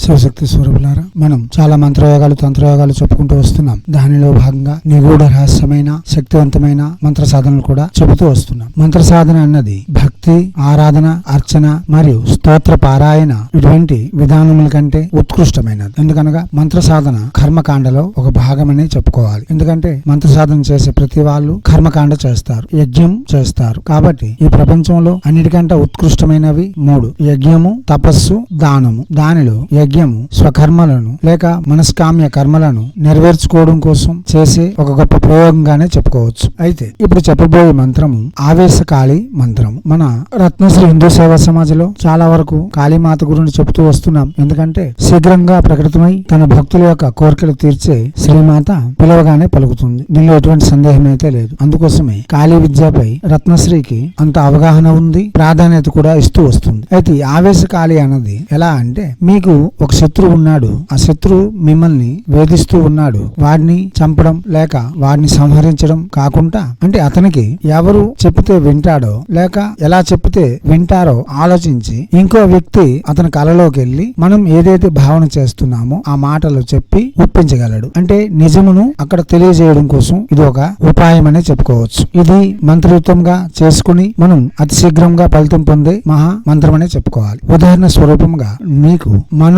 శివశక్తి స్వరూపులారా మనం చాలా మంత్రయోగాలు తంత్రయోగాలు చెప్పుకుంటూ వస్తున్నాం. దానిలో భాగంగా నిగూఢ రహస్యమైన శక్తివంతమైన మంత్ర సాధనలు కూడా చెబుతూ వస్తున్నాం. మంత్ర సాధన అన్నది భక్తి ఆరాధన అర్చన మరియు స్తోత్ర పారాయణ ఇటువంటి విధానముల కంటే ఉత్కృష్టమైనది. ఎందుకనగా మంత్ర సాధన కర్మకాండలో ఒక భాగమని చెప్పుకోవాలి. ఎందుకంటే మంత్ర సాధన చేసే ప్రతి వాళ్ళు కర్మకాండ చేస్తారు యజ్ఞం చేస్తారు. కాబట్టి ఈ ప్రపంచంలో అన్నిటికంటే ఉత్కృష్టమైనవి మూడు. యజ్ఞము తపస్సు దానము. దానిలో యజ్ఞము స్వకర్మలను లేక మనస్కామ్య కర్మలను నెరవేర్చుకోవడం కోసం చేసే ఒక గొప్ప ప్రయోగంగానే చెప్పుకోవచ్చు. అయితే ఇప్పుడు చెప్పబోయే మంత్రము ఆవేశకాళి మంత్రము. మన రత్నశ్రీ హిందూ సేవా సమాజంలో చాలా వరకు కాళీమాత గురించి చెబుతూ వస్తున్నాం. ఎందుకంటే శీఘ్రంగా ప్రకటితమై తన భక్తుల యొక్క కోరికలు తీర్చే శ్రీమాత పిలవగానే పలుకుతుంది. దీనిలో ఎటువంటి సందేహం అయితే లేదు. అందుకోసమే కాళీ విద్యపై రత్నశ్రీకి అంత అవగాహన ఉంది ప్రాధాన్యత కూడా ఇస్తూ వస్తుంది. అయితే ఈ ఆవేశకాళి అన్నది ఎలా అంటే మీకు ఒక శత్రువు ఉన్నాడు. ఆ శత్రువు మిమ్మల్ని వేధిస్తూ ఉన్నాడు. వాడిని చంపడం లేక వాడిని సంహరించడం కాకుండా అంటే అతనికి ఎవరు చెప్తే వింటాడో లేక ఎలా చెప్తే వింటారో ఆలోచించి ఇంకో వ్యక్తి అతని కలలోకి వెళ్ళి మనం ఏదైతే భావన చేస్తున్నామో ఆ మాటలు చెప్పి ఒప్పించగలడు. అంటే నిజమును అక్కడ తెలియజేయడం కోసం ఇది ఒక ఉపాయం అనే చెప్పుకోవచ్చు. ఇది మంత్రయుక్తంగా చేసుకుని మనం అతి శీఘ్రంగా ఫలితం పొందే మహా మంత్రం అనే చెప్పుకోవాలి. ఉదాహరణ స్వరూపంగా మీకు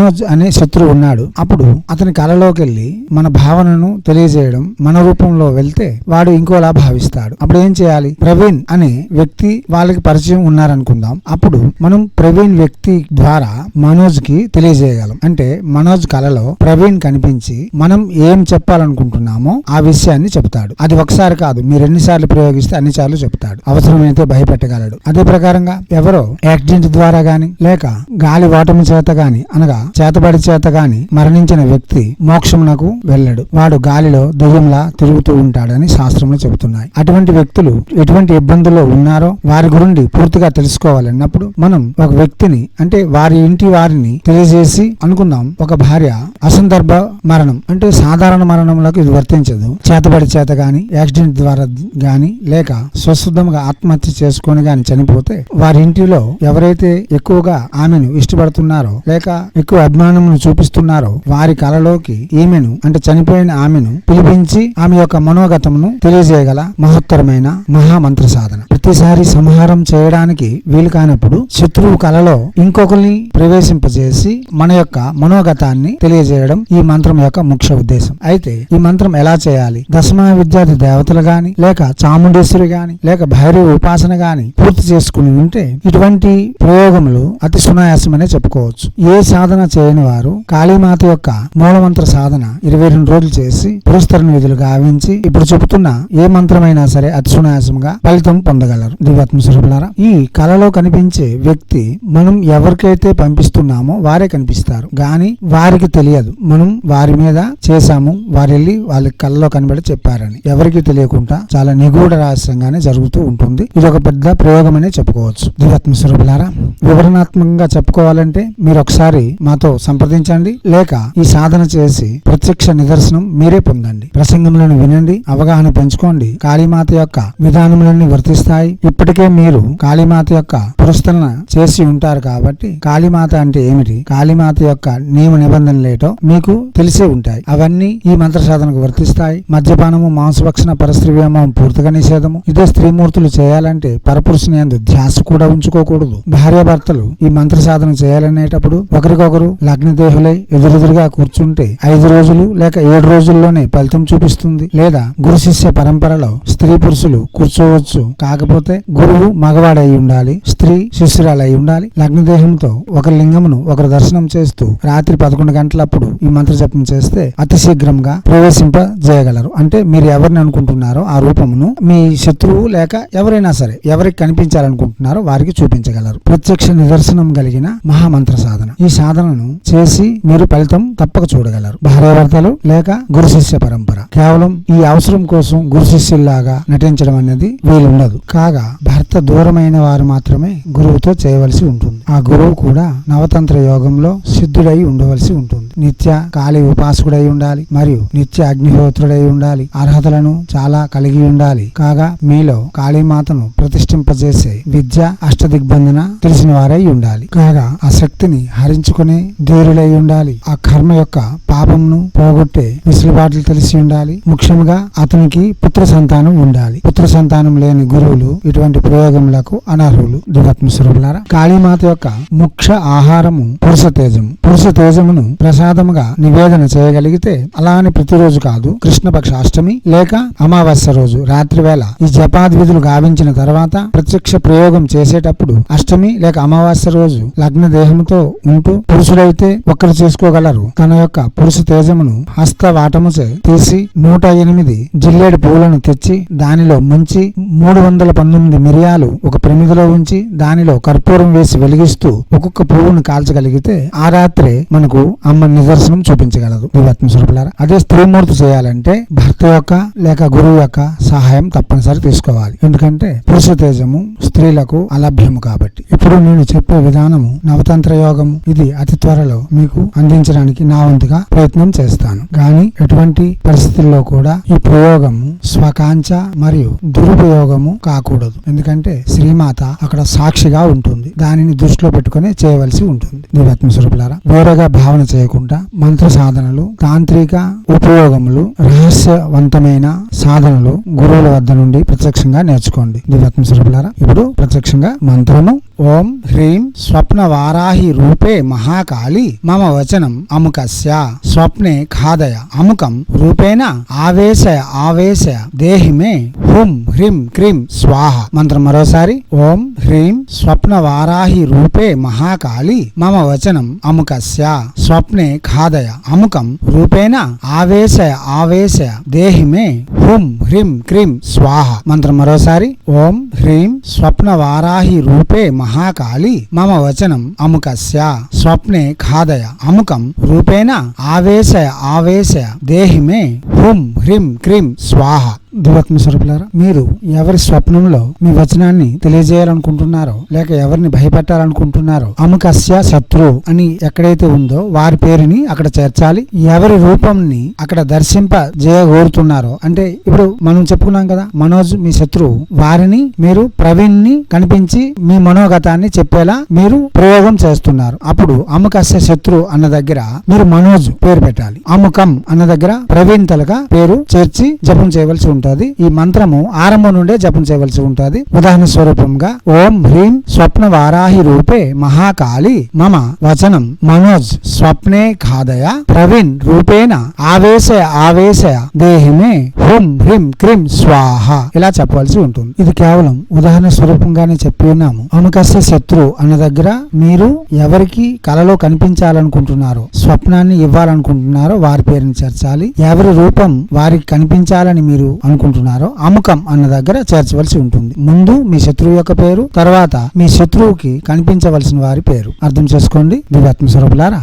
మనోజ్ అనే శత్రువు ఉన్నాడు. అప్పుడు అతని కలలోకి వెళ్ళి మన భావనను తెలియజేయడం మన రూపంలో వెళ్తే వాడు ఇంకోలా భావిస్తాడు. అప్పుడు ఏం చేయాలి? ప్రవీణ్ అనే వ్యక్తి వాళ్ళకి పరిచయం ఉన్నారనుకుందాం. అప్పుడు మనం ప్రవీణ్ వ్యక్తి ద్వారా మనోజ్కి తెలియజేయగలం. అంటే మనోజ్ కలలో ప్రవీణ్ కనిపించి మనం ఏం చెప్పాలనుకుంటున్నామో ఆ విషయాన్ని చెప్తాడు. అది ఒకసారి కాదు మీరు ఎన్నిసార్లు ప్రయోగిస్తే అన్ని సార్లు చెప్తాడు. అవసరమైతే భయపెట్టగలడు. అదే ప్రకారంగా ఎవరో యాక్సిడెంట్ ద్వారా గాని లేక గాలి వాటము చేత గాని అనగా చేతబడి చేత గాని మరణించిన వ్యక్తి మోక్షమునకు వెళ్ళడు. వాడు గాలిలో దెయ్యంలా తిరుగుతూ ఉంటాడని శాస్త్రంలో చెబుతున్నాయి. అటువంటి వ్యక్తులు ఎటువంటి ఇబ్బందుల్లో ఉన్నారో వారి గురించి పూర్తిగా తెలుసుకోవాలన్నప్పుడు మనం ఒక వ్యక్తిని అంటే వారి ఇంటి వారిని తెలియజేసి అనుకుందాం. ఒక భార్య అసందర్భ మరణం అంటే సాధారణ మరణంలోకి ఇది వర్తించదు. చేతబడి చేత గాని యాక్సిడెంట్ ద్వారా గాని లేక స్వశుద్ధంగా ఆత్మహత్య చేసుకొని గాని చనిపోతే వారి ఇంటిలో ఎవరైతే ఎక్కువగా ఆమెను ఇష్టపడుతున్నారో లేక ఎక్కువ అభిమానమును చూపిస్తున్నారో వారి కలలోకి ఈమెను అంటే చనిపోయిన ఆమెను పిలిపించి ఆమె యొక్క మనోగతమును తెలియజేయగల మహత్తరమైన మహామంత్ర సాధన. ప్రతిసారి సంహారం చేయడానికి వీలు కానప్పుడు శత్రువు కలలో ఇంకొకరిని ప్రవేశింపజేసి మన యొక్క మనోగతాన్ని తెలియజేయడం ఈ మంత్రం యొక్క ముఖ్య ఉద్దేశం. అయితే ఈ మంత్రం ఎలా చేయాలి? దశమా విద్యార్థి దేవతలు గాని లేక చాముండేశ్వరి గాని లేక భైరవ ఉపాసన గాని పూర్తి చేసుకుని ఉంటే ఇటువంటి ప్రయోగములు అతి సునాయాసమనే చెప్పుకోవచ్చు. ఏ సాధన చేయని వారు కాళీమాత యొక్క మూలమంత్ర సాధన ఇరవై రెండు రోజులు చేసి పురస్కరణ విధులు గావించి ఇప్పుడు చెబుతున్న ఏ మంత్రమైనా సరే అతి సునాయాసంగా ఫలితం పొందగలరు. దివ్యాత్మ స్వరూపులారా ఈ కళలో కనిపించే వ్యక్తి మనం ఎవరికైతే పంపిస్తున్నామో వారే కనిపిస్తారు. గాని వారికి తెలియదు. మనం వారి మీద చేశాము వారు వెళ్ళి వాళ్ళ కళ్ళలో కనబడి చెప్పారని ఎవరికి తెలియకుండా చాలా నిగూఢ రహస్యంగానే జరుగుతూ ఉంటుంది. ఇది ఒక పెద్ద ప్రయోగం అనే చెప్పుకోవచ్చు. దివ్యాత్మ స్వరూపులారా వివరణాత్మకంగా చెప్పుకోవాలంటే మీరు ఒకసారి మాతో సంప్రదించండి. లేక ఈ సాధన చేసి ప్రత్యక్ష నిదర్శనం మీరే పొందండి. ప్రసంగములను వినండి అవగాహన పెంచుకోండి. కాళీమాత యొక్క విధానములన్నీ వర్తిస్తాయి. ఇప్పటికే మీరు కాళీమాత యొక్క పురస్కరణ చేసి ఉంటారు కాబట్టి కాళీమాత అంటే ఏమిటి? కాళీమాత యొక్క నియమ నిబంధనలు ఏటో మీకు తెలిసే ఉంటాయి. అవన్నీ ఈ మంత్ర సాధనకు వర్తిస్తాయి. మద్యపానము మాంసభక్షణ పరస్త్రవ్యామం పూర్తిగా నిషేధము. ఇదే స్త్రీమూర్తులు చేయాలంటే పరపురుషుని ధ్యాస కూడా ఉంచుకోకూడదు. భార్యాభర్తలు ఈ మంత్ర సాధన చేయాలనేటప్పుడు ఒకరికొకరు లగ్నదేహులై ఎదురెదురుగా కూర్చుంటే ఐదు రోజులు లేక ఏడు రోజుల్లోనే ఫలితం చూపిస్తుంది. లేదా గురు శిష్య పరంపరలో స్త్రీ పురుషులు కూర్చోవచ్చు. కాకపోతే గురువు మగవాడై ఉండాలి స్త్రీ శిష్యురాలై ఉండాలి. లగ్నదేహంతో ఒక లింగమును ఒకరు దర్శనం చేస్తూ రాత్రి పదకొండు గంటలప్పుడు ఈ మంత్ర జపం చేస్తే అతి శీఘ్రంగా ప్రవేశింపజేయగలరు. అంటే మీరు ఎవరిని అనుకుంటున్నారో ఆ రూపమును మీ శత్రువు లేక ఎవరైనా సరే ఎవరికి కనిపించాలనుకుంటున్నారో వారికి చూపించగలరు. ప్రత్యక్ష నిదర్శనం కలిగిన మహామంత్ర సాధన. ఈ సాధనను చేసి మీరు ఫలితం తప్పక చూడగలరు. భార్యాభర్తలు లేక గురు శిష్య పరంపర. కేవలం ఈ అవసరం కోసం గురు శిష్యుల్లాగా నటించడం అనేది వీలుండదు. కాగా భర్త దూరమైన వారు మాత్రమే గురువుతో చేయవలసి ఉంటుంది. ఆ గురువు కూడా నవతంత్ర యోగంలో సిద్ధుడై ఉండవలసి ఉంటుంది. నిత్య కాళీ ఉపాసకుడై ఉండాలి మరియు నిత్య అగ్నిహోత్రుడై ఉండాలి. అర్హతలను చాలా కలిగి ఉండాలి. కాగా మీలో కాళీమాతను ప్రతిష్ఠింపజేసే విద్య అష్టదిగ్బంధన తెలిసిన వారై ఉండాలి. కాగా ఆ శక్తిని హరించుకునే ధీరులై ఉండాలి. ఆ కర్మ యొక్క పాపంను పోగొట్టే విసులుబాట్లు తెలిసి ఉండాలి. ముఖ్యంగా అతనికి పుత్ర సంతానం ఉండాలి. పుత్ర సంతానం లేని గురువులు ఇటువంటి ప్రయోగములకు అనర్హులు. దివాత్మ స్వరూపులారా కాళీమాత యొక్క ముఖ్య ఆహారము పురుష తేజము. పురుష తేజమును ప్రసాదముగా నివేదన చేయగలిగితే అలా అని ప్రతిరోజు కాదు కృష్ణపక్ష అష్టమి లేక అమావాస్య రోజు రాత్రి వేళ ఈ జపాది విధులు గావించిన తర్వాత ప్రత్యక్ష ప్రయోగం చేసేటప్పుడు అష్టమి లేక అమావాస్య రోజు లగ్న దేహముతో ఉంటూ పురుషుడైతే ఒక్కరు చేసుకోగలరు. తన యొక్క పురుష తేజమును హస్తవాటముచే తీసి నూట ఎనిమిది జిల్లేడు పువ్వులను తెచ్చి దానిలో ముంచి మూడు వందల పంతొమ్మిది మిరియాలు ఒక ప్రమిదిలో ఉంచి దానిలో కర్పూరం వేసి వెలిగిస్తూ ఒక్కొక్క పువ్వును కాల్చగలిగితే ఆ రాత్రే మనకు అమ్మ నిదర్శనం చూపించగలదు. దివాత్మ స్వరూపులారా. అదే స్త్రీమూర్తి చేయాలంటే భర్త యొక్క లేక గురువు యొక్క సహాయం తప్పనిసరి తీసుకోవాలి. ఎందుకంటే పురుష తేజము స్త్రీలకు అలభ్యము కాబట్టి. ఇప్పుడు నేను చెప్పే విధానము నవతంత్ర యోగము. ఇది అతి త్వరలో మీకు అందించడానికి నా వంతుగా ప్రయత్నం చేస్తాను. గాని ఎటువంటి పరిస్థితుల్లో కూడా ఈ ప్రయోగము స్వకాంచ మరియు దురుపయోగము కాకూడదు. ఎందుకంటే శ్రీమాత అక్కడ సాక్షిగా ఉంటుంది. దానిని దృష్టిలో పెట్టుకుని చేయవలసి ఉంటుంది. దివాత్మ స్వరూపులారా వేరేగా భావన చేయకుండా మంత్ర సాధనలు తాంత్రిక ఉపయోగములు రహస్యవంతమైన సాధనలు గురువుల వద్ద నుండి ప్రత్యక్షంగా నేర్చుకోండి. దివాత్మ స్వరూపులారా ఇప్పుడు ప్రత్యక్షంగా మంత్రము ఓం హ్రీం స్వప్న వారాహి రూపే మహాకాళి మమ వచనం అముకస్య. స్వప్నే ఖాదయ అముకం రూపేణ ఆవేశయ ఆవేశయ దేహి మే. హుం హ్రీం క్రీం స్వాహ. మంత్రం మరోసారి. ఓం హ్రీం స్వప్న వారాహి రూపే మహాకాళి మమ వచనం అముకస్య. స్వప్నే ఖాదయ అముకం రూపేణ ఆవేశయ ఆవేశయ దేహి మే. హుం హ్రీం క్రీం స్వాహ. మంత్రం మరోసారి. ఓం హ్రీం స్వప్న వారాహి రూపే మహాకాళి. మమ వచనం అముకస్య. స్వప్నే ఖాదయ. అముకం. రూపేణ ఆవేశయ ఆవేశయ. దేహి మే హుం హ్రీం క్రీం స్వాహ. దివాత్మ స్వరూపులారా మీరు ఎవరి స్వప్నంలో మీ వచనాన్ని తెలియజేయాలనుకుంటున్నారో లేక ఎవరిని భయపెట్టాలనుకుంటున్నారో అముకస్య శత్రు అని ఎక్కడైతే ఉందో వారి పేరుని అక్కడ చేర్చాలి. ఎవరి రూపంని అక్కడ దర్శింప చేయగోరుతున్నారో అంటే ఇప్పుడు మనం చెప్పుకున్నాం కదా మనోజ్ మీ శత్రువు వారిని మీరు ప్రవీణ్ని కనిపించి మీ మనోగతాన్ని చెప్పేలా మీరు ప్రయోగం చేస్తున్నారు. అప్పుడు అముకస్య శత్రు అన్న దగ్గర మీరు మనోజ్ పేరు పెట్టాలి. అముకం అన్న దగ్గర ప్రవీణ్ తలక పేరు చేర్చి జపం చేయవలసి ఉంటుంది. ఈ మంత్రము ఆరంభం నుండే జపం చేయవలసి ఉంటుంది. ఉదాహరణ స్వరూపంగా ఓం హ్రీం స్వప్న వారాహి రూపే మహాకాళి మమ వచనం మనోజ్ స్వప్నే ఖాదయ ప్రవీణ్ రూపేణ ఆవేశయ ఆవేశయ దేహిమే హుం హ్రీం క్రీం స్వాహ ఇలా చెప్పవలసి ఉంటుంది. ఇది కేవలం ఉదాహరణ స్వరూపంగానే చెప్పి ఉన్నాము. అనుకస్య శత్రు అన్న దగ్గర మీరు ఎవరికి కలలో కనిపించాలనుకుంటున్నారో స్వప్నాన్ని ఇవ్వాలనుకుంటున్నారో వారి పేరుని చేర్చాలి. ఎవరి రూపం వారికి కనిపించాలని మీరు అనుకుంటున్నారో అముఖం అన్న దగ్గర చేర్చవలసి ఉంటుంది. ముందు మీ శత్రువు యొక్క పేరు తర్వాత మీ శత్రువుకి కనిపించవలసిన వారి పేరు. అర్థం చేసుకోండి దివాత్మ స్వరూపులారా?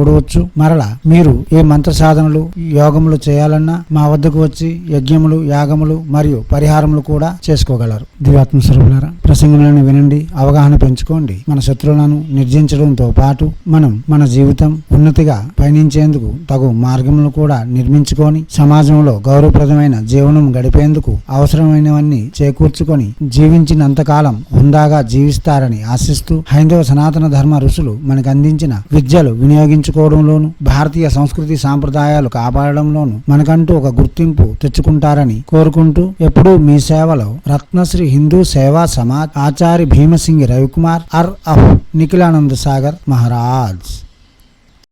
చూడవచ్చు. మరలా మీరు ఏ మంత్ర సాధనలు యోగములు చేయాలన్నా మా వద్దకు వచ్చి యజ్ఞములు యాగములు మరియు పరిహారములు కూడా చేసుకోగలరు. దివాత్మ స్వరూపులారా ప్రసంగములను వినండి అవగాహన పెంచుకోండి. మన శత్రువులను నిర్జించడంతో పాటు మనం మన జీవితం ఉన్నతిగా పయనించేందుకు తగు మార్గములు కూడా నిర్మించుకొని సమాజంలో గౌరవప్రదమైన జీవనం గడిపేందుకు అవసరమైనవన్నీ చేకూర్చుకొని జీవించినంతకాలం హుందాగా జీవిస్తారని ఆశిస్తూ హైందవ సనాతన ధర్మ ఋషులు మనకు అందించిన విద్యలు వినియోగించుకోవడంలోను భారతీయ సంస్కృతి సాంప్రదాయాలు కాపాడడంలోను మనకంటూ ఒక గుర్తింపు తెచ్చుకుంటారని కోరుకుంటూ ఎప్పుడూ మీ సేవలో రత్నశ్రీ హిందూ సేవా आचार्य भीम सिंह रविकुमार और अफ निखिलानंद सागर महाराज।